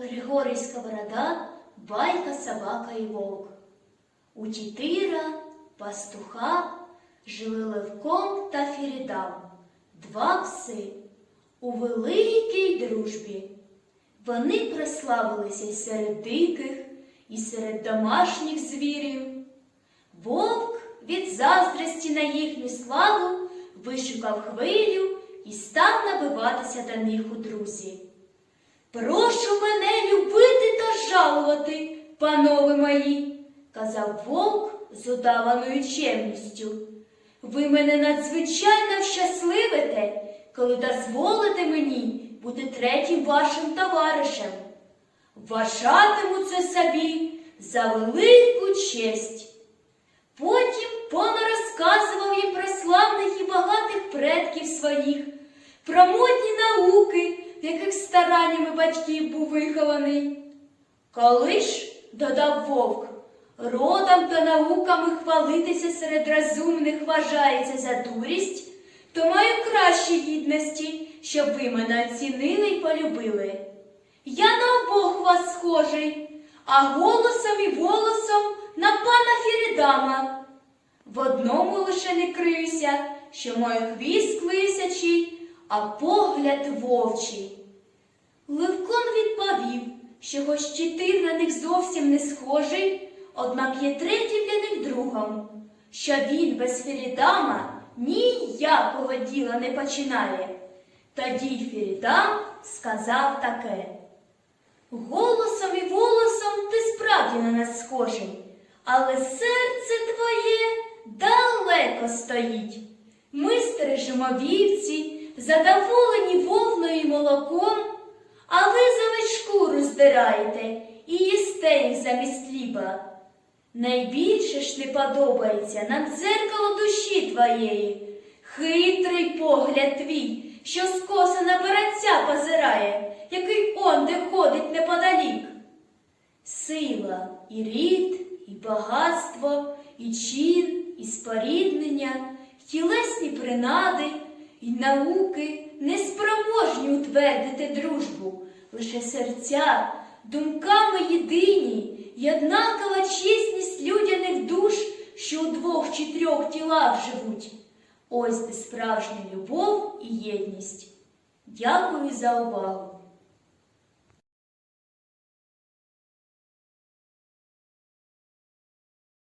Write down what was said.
Григорій Сковорода, байка, собака і вовк. У Тітира, пастуха, жили Левком та Фірідам, два пси у великій дружбі. Вони прославилися й серед диких, і серед домашніх звірів. Вовк від заздрості на їхню славу вишукав хвилю і став набиватися до них у друзі. Прошу мене любити та жалувати, панове мої, казав вовк з удаваною чемністю. Ви мене надзвичайно щасливите, коли дозволите мені бути третім вашим товаришем. Вважатиму це собі за велику честь. Потім пан розказував їм про славних і багатих предків своїх, про модні науки, яких стараннями батьків був вихований. Коли ж, додав вовк, родом та науками хвалитися серед розумних вважається за дурість, то маю кращі гідності, щоб ви мене оцінили й полюбили. Я на обох вас схожий, а голосом і волосом на пана Фірідама. В одному лише не криюся, що маю хвіст лисячий, а погляд вовчий. Левкон відповів, що хоч чотир на них зовсім не схожий, однак є третій для них другом, що він без Фірідама ніякого діла не починає. Тоді Фірідам сказав таке. Голосом і волосом ти справді на нас схожий, але серце твоє далеко стоїть. Ми стережемо вівці, задоволені вовною і молоком, а ви замить шкуру здираєте і їсте їх замість хліба. Найбільше ж не подобається нам дзеркало душі твоєї, хитрий погляд твій, що скоса на баранця позирає, який онде ходить неподалік. Сила і рід, і багатство, і чин, і споріднення, тілесні принади, і науки неспроможні утвердити дружбу, лише серця, думками єдині, й однакова чесність людяних душ, що у двох чи трьох тілах живуть. Ось де справжня любов і єдність. Дякую за увагу.